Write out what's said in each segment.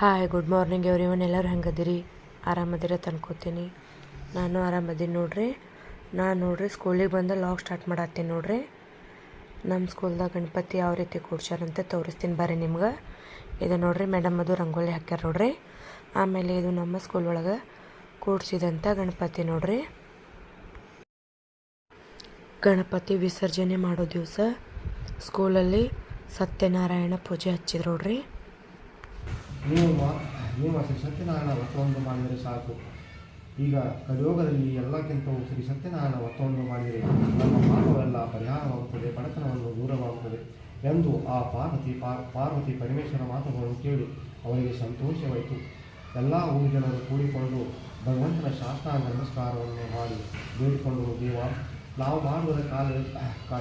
Hi good morning everyone ಎಲ್ಲರೂ ಹೆಂಗದಿರಿ? ಆರಾಮದಿರ ತಂದ್ಕೋತೀನಿ ನಾನು ಆರಾಮದೀನಿ ನೋಡ್ರಿ. ನಾನು ನೋಡ್ರಿ ಸ್ಕೂಲಿಗೆ ಬಂದು ಲಾಗ್ ಸ್ಟಾರ್ಟ್ ಮಾಡತ್ತೀನಿ ನೋಡ್ರಿ. ನಮ್ಮ ಸ್ಕೂಲ್ದಾಗ ಗಣಪತಿ ಯಾವ ರೀತಿ ಕೂಡ್ಸ್ಯಾರಂತ ತೋರಿಸ್ತೀನಿ ಬರ್ರಿ ನಿಮ್ಗೆ. ಇದು ನೋಡ್ರಿ ಮೇಡಮ್ ಅದು ರಂಗೋಲಿ ಹಾಕ್ಯಾರ ನೋಡ್ರಿ. ಆಮೇಲೆ ಇದು ನಮ್ಮ ಸ್ಕೂಲ್ ಒಳಗೆ ಕೂಡ್ಸಿದಂಥ ಗಣಪತಿ ನೋಡ್ರಿ. ಗಣಪತಿ ವಿಸರ್ಜನೆ ಮಾಡೋ ದಿವಸ ಸ್ಕೂಲಲ್ಲಿ ಸತ್ಯನಾರಾಯಣ ಪೂಜೆ ಹಚ್ಚಿದ್ರು ನೋಡ್ರಿ. ನೀವು ನೀವು ಸತ್ಯನಾರಾಯಣ ವ್ರತವನ್ನು ಮಾಡಿದರೆ ಸಾಕು. ಈಗ ಕಲಿಯೋಗದಲ್ಲಿ ಎಲ್ಲಕ್ಕಿಂತಲೂ ಶ್ರೀ ಸತ್ಯನಾರಾಯಣ ವ್ರತವನ್ನು ಮಾಡಿದರೆ ನಮ್ಮ ಪಾಪವೆಲ್ಲ ಪರಿಹಾರವಾಗುತ್ತದೆ, ಬಡತನವನ್ನು ದೂರವಾಗುತ್ತದೆ ಎಂದು ಆ ಪಾರ್ವತಿ ಪಾರ್ ಪಾರ್ವತಿ ಪರಮೇಶ್ವರ ಮಾತುಗಳನ್ನು ಕೇಳಿ ಅವರಿಗೆ ಸಂತೋಷವಾಯಿತು. ಎಲ್ಲ ಊರು ಜನರು ಕೂಡಿಕೊಂಡು ಭಗವಂತನ ಶಾಸ್ತ್ರಾಂಗ ನಮಸ್ಕಾರವನ್ನು ಮಾಡಿ ಬೇಡಿಕೊಂಡರು ದೇವ ನಾವು ಮಾಡುವ ಕಾಲ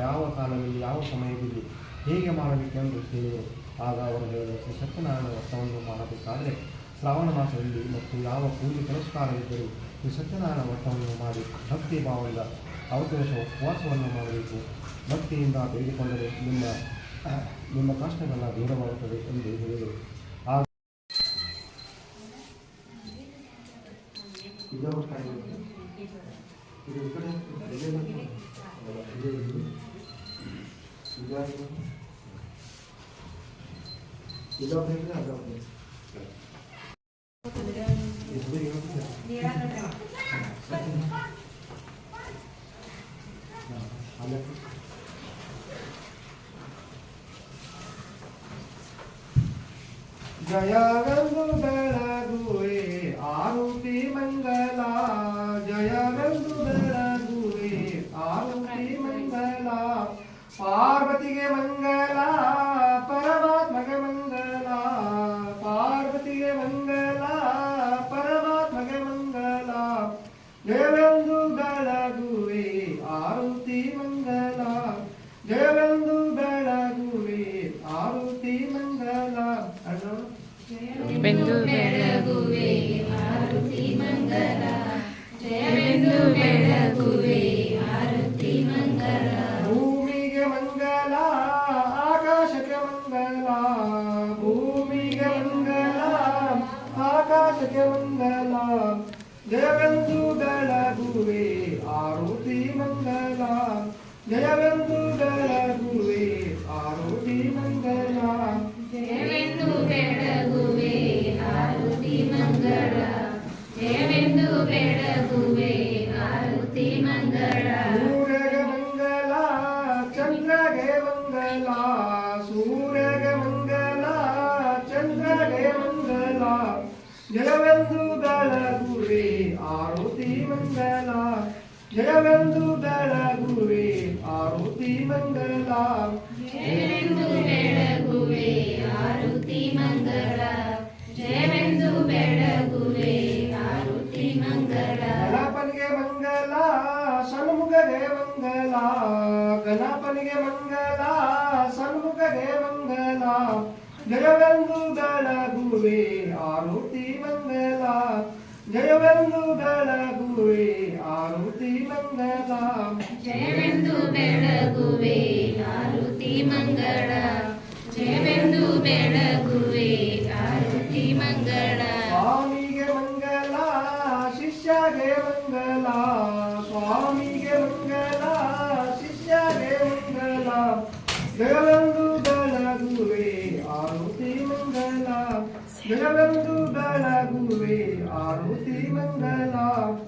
ಯಾವ ಕಾಲದಲ್ಲಿ, ಯಾವ ಸಮಯದಲ್ಲಿ, ಹೇಗೆ ಮಾಡಬೇಕೆಂದು ಕೇಳಿದರು. ಆಗ ಅವರು ಹೇಳಿದರು ಶ್ರೀ ಸತ್ಯನಾರಾಯಣ ವ್ರತವನ್ನು ಮಾಡಬೇಕಾದರೆ ಶ್ರಾವಣ ಮಾಸದಲ್ಲಿ ಮತ್ತು ಯಾವ ಪೂಜೆ ಪುರಸ್ಕಾರವಿದ್ದರೂ ಈ ಸತ್ಯನಾರಾಯಣ ವ್ರತವನ್ನು ಮಾಡಿ ಭಕ್ತಿ ಭಾವದಿಂದ ಅವಕಾಶ ಉಪವಾಸವನ್ನು ಮಾಡಬೇಕು ಭಕ್ತಿಯಿಂದ ಬೇಡಿಕೊಂಡರೆ ನಿಮ್ಮ ನಿಮ್ಮ ಕಷ್ಟಗಳ ದೂರವಾಗುತ್ತದೆ ಎಂದು ಹೇಳಿದರು ಆಗ. ಇದು ಈ ಕಡೆ ಇದೆ ಮತ್ತು ಇದೆ ಇದು. ಇದ್ಯಾವುದು? ಆರುತಿ ಮಂಗಲ ಜಯವೆಂದು ಬೆಳಗುವೆ ಆರುತಿ ಮಂಗಲ ಅಣ್ಣ ಬೆಂದು ಬೆಳಗುವೆ ಆರುತಿ ಮಂಗಲ ಜಯವೆಂದು ಬೆಳಗುವೆ ಆರುತಿ ಮಂಗಲ ಭೂಮಿಗೆ ಮಂಗಲ ಆಕಾಶಕ್ಕೆ ಮಂಗಲ ಭೂಮಿಗೆ ಮಂಗಲ ಆಕಾಶಕ್ಕೆ ಮಂಗಲ ಜಯವೆಂದು ಜಯವೆಂದು ಬೆಳಗುವೆ ಆರುತಿ ಮಂಗಳ. ಜಯವೆಂದು ಬೆಳಗುವೆ ಆರುತಿ ಮಂಗಳ. ಜಯವೆಂದು ಬೆಳಗುವೆ ಆರುತಿ ಮಂಗಳ. ಸೂರ್ಯಗೆ ಮಂಗಲ ಚಂದ್ರಗೆ ಮಂಗಲ ಸೂರ್ಯಗೆ ಮಂಗಲ ಚಂದ್ರಗೆ ಮಂಗಲ ಜಯವೆಂದು ಬೆಳಗುವೆ ಆರುತಿ ಮಂಗಲ ಜಯವೆಂದು ಮಂಗಲ ಜಯವೆಂದು ಬೆಳಗುವೆ ಆರುತಿ ಮಂಗಳ. ಜಯವೆಂದು ಬೆಳಗುವೆ ಆರುತಿ ಮಂಗಳ. ಗಣಪನಿಗೆ ಮಂಗಲ ಸನ್ಮುಖಗೆ ಮಂಗಲ ಗಣಪನಿಗೆ ಮಂಗಲ ಸನ್ಮುಖಗೆ ಮಂಗಲ ಜಯವೆಂದು ಬೆಳಗುವೆ ಆರುತಿ ಮಂಗಲ ಜಯವೆಂದು ಬೆಳಗುವೆ ಆರುತಿ ಮಂಗಲ ಜಯವೆಂದು ಬೆಳಗುವೆ ಆರುತಿ ಮಂಗಲ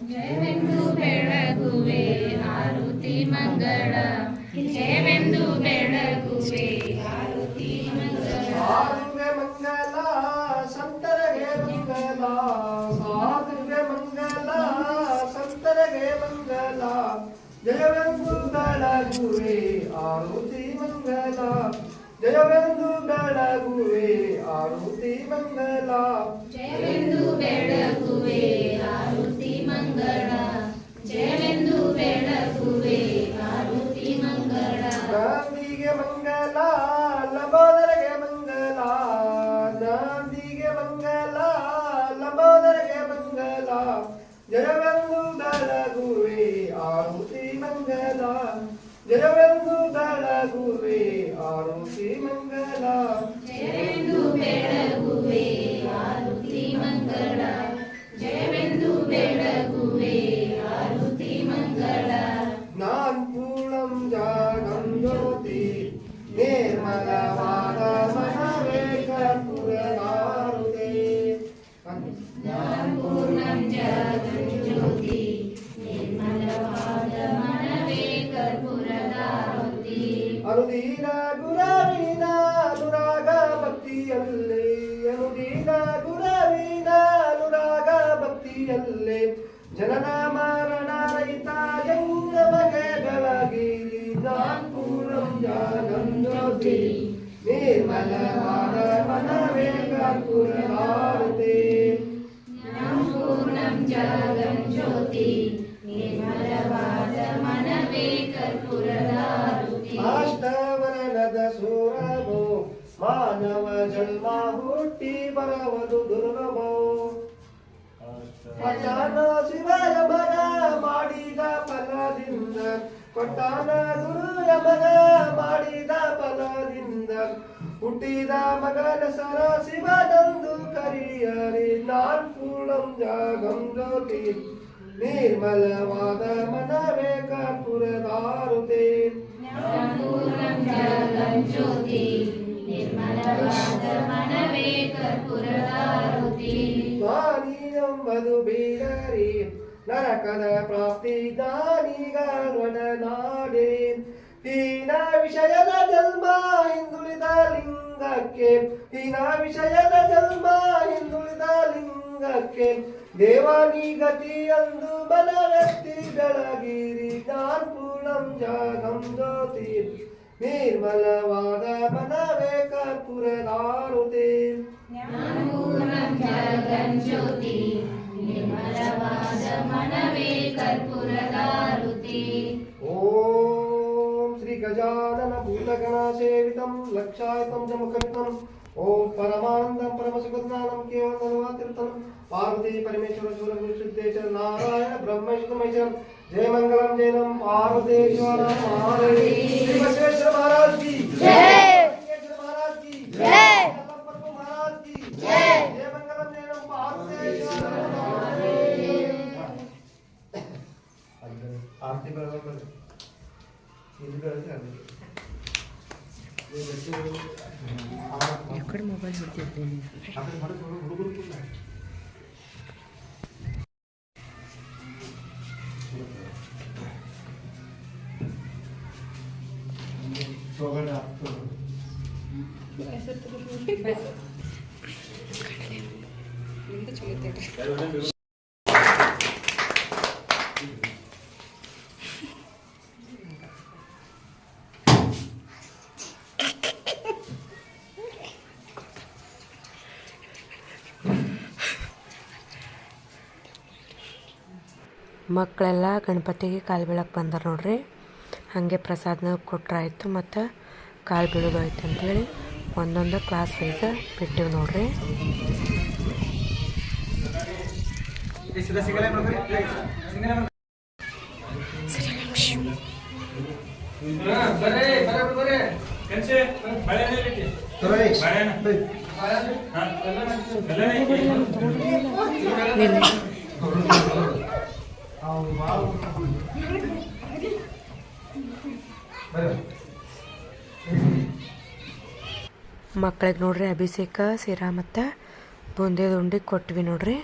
ಜಯವೆಂದು ಬೆಳಗುವೆ ಆರುತಿ ಮಂಗಳ ಜಯವೆಂದು ಬೆಳಗುವೆ ಆರುತಿ ಮಂಗಳ ಸಾಧುಗೆ ಮಂಗಲ ಸಂತರಗೆ ಮಂಗಲ ಸಾಧುಗೆ ಮಂಗಲ ಸಂತರಗೆ ಮಂಗಲ ಜಯವೆಂದು ಬೆಳಗುವೆ ಆರುತಿ ಮಂಗಲ ಜಯವೆಂದು ಬೆಳಗುವೆ ಆರುತಿ ಮಂಗಲ ಜಯವೆಂದು ಬೆಳಗುವೆ ಮಂಗಲ ಜರವೆಂದು ಬೆಳಗುವೆ ಆರುತಿ ಮಂಗಲ ಜಯವೆಂದು ಬೆಳಗುವೆ ಆರುತಿ ಮಂಗಲ ಜಯವೆಂದು ಬೆಳಗುವೆ ಆರುತಿ ಮಂಗಲ ನಾನ್ ಪೂರ್ಣಂ ಜಾಗಂ ಜ್ಯೋತಿ ನಿರ್ಮಲಾ ಭಕ್ತಿಯಲ್ಲೇ ಜನನ ಮರಣ ರಹಿತ ಜಂಗಮಗೆ ಬೆಳಗಿರಿ ನಾಲ್ಕೂರಂ ಜಾಗಂ ಜ್ಯೋತಿ ನಿರ್ಮಲವಾದ ಮನವೇ ಕರ್ಪೂರವಾರತೆ ಕೊಟ್ಟಾನ ಗುರುಯ ಮಗ ಮಾಡಿದ ಬಲದಿಂದ ಹುಟ್ಟಿದ ಮಗನ ಸರ ಶಿವನಂದು ಕರಿಯರಿ. ನಾಲ್ಕೂಳಂ ಜಾಗಂ ಜ್ಯೋತಿ. ನಿರ್ಮಲವಾದ ಮನವೇ ಕರ್ಪೂರದಾರುತೆ ನಿರ್ಮಲವಾದ ಮನವೇ ಕರ್ಪೂರದಾರುತಿ ಬೀರರಿ. ನರಕದ ಪ್ರಾಪ್ತಿ ಜ್ಞಾನಿಗಳ ನಾಡೆ. ಹೀನ ವಿಷಯದ ಜನ್ಮ ಹಿಂದುಳಿದ ಲಿಂಗಕ್ಕೆ. ಹೀನ ವಿಷಯದ ಜನ್ಮ ಹಿಂದುಳಿದ ಲಿಂಗಕ್ಕೆ. ದೇವಾನಿ ಗತಿಯಂದು ಬಲ ಬಲವೆತ್ತಿ ಬೆಳಗಿರಿ ಪೂರ್ಣಂ ಜಾಗಂ ಜ್ಯೋತಿ. ನಿರ್ಮಲವಾದ ಮನವೇ ಕರ್ಪೂರದಾರುತೆ ಜ್ಞಾನಪೂರ್ಣಂ ಜಾಗಂ ಜ್ಯೋತಿ. ॐ श्रीगजाननभूतगणासेवितं लक्षायतं च मुखमितम् ॐ परमानन्दं परमसुखज्ञानं केवलं पार्वती परमेश्वर सूर्यगुरुशुद्धे च नारायण ब्रह्मैष्णमैचरं जय मङ्गलं जयनं पार्वतेश्वर महादेव श्री महाराज की जय ಆರತಿ ಬರಬೇಕು ಇದು ಬೆಳೆದ್ರೆ ಅದು ಮಕ್ಕಳೆಲ್ಲ ಗಣಪತಿಗೆ ಕಾಲು ಬೀಳಕ್ಕೆ ಬಂದರು ನೋಡ್ರಿ. ಹಾಗೆ ಪ್ರಸಾದನ ಕೊಟ್ಟರಾಯ್ತು ಮತ್ತು ಕಾಲು ಬೀಳೋದಾಯ್ತು ಅಂಥೇಳಿ ಒಂದೊಂದು ಕ್ಲಾಸ್ ವೈಸ್ ಬಿಟ್ಟಿವಿ ನೋಡ್ರಿ. ಬರ್ರಿ ಮಕ್ಳಿಗೆ ನೋಡ್ರಿ ಅಭಿಷೇಕ ಸಿರಾ ಮತ್ತು ಬೂಂದಿ ಉಂಡೆ ಕೊಟ್ವಿ ನೋಡ್ರಿ.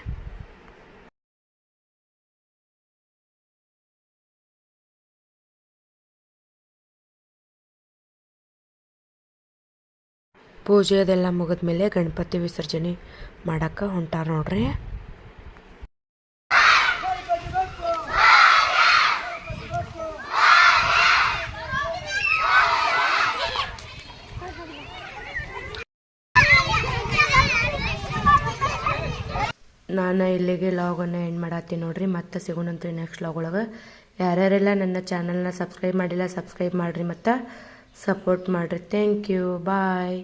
ಪೂಜೆ ಅದೆಲ್ಲ ಮುಗಿದ್ಮೇಲೆ ಗಣಪತಿ ವಿಸರ್ಜನೆ ಮಾಡಕ್ಕೆ ಹೊಂಟಾರ ನೋಡ್ರಿ. ನಾನು ಇಲ್ಲಿಗೆ ಲಾಗನ್ನು ಎಂಡ್ ಮಾಡತ್ತೀನಿ ನೋಡ್ರಿ, ಮತ್ತೆ ಸಿಗೋಣಂತ್ರಿ ನೆಕ್ಸ್ಟ್ ಲಾಗ್ ಒಳಗೆ. ಯಾರ್ಯಾರೆಲ್ಲ ನನ್ನ ಚಾನಲ್ನ ಸಬ್ಸ್ಕ್ರೈಬ್ ಮಾಡಿಲ್ಲ ಸಬ್ಸ್ಕ್ರೈಬ್ ಮಾಡಿರಿ ಮತ್ತು ಸಪೋರ್ಟ್ ಮಾಡಿರಿ. Thank you bye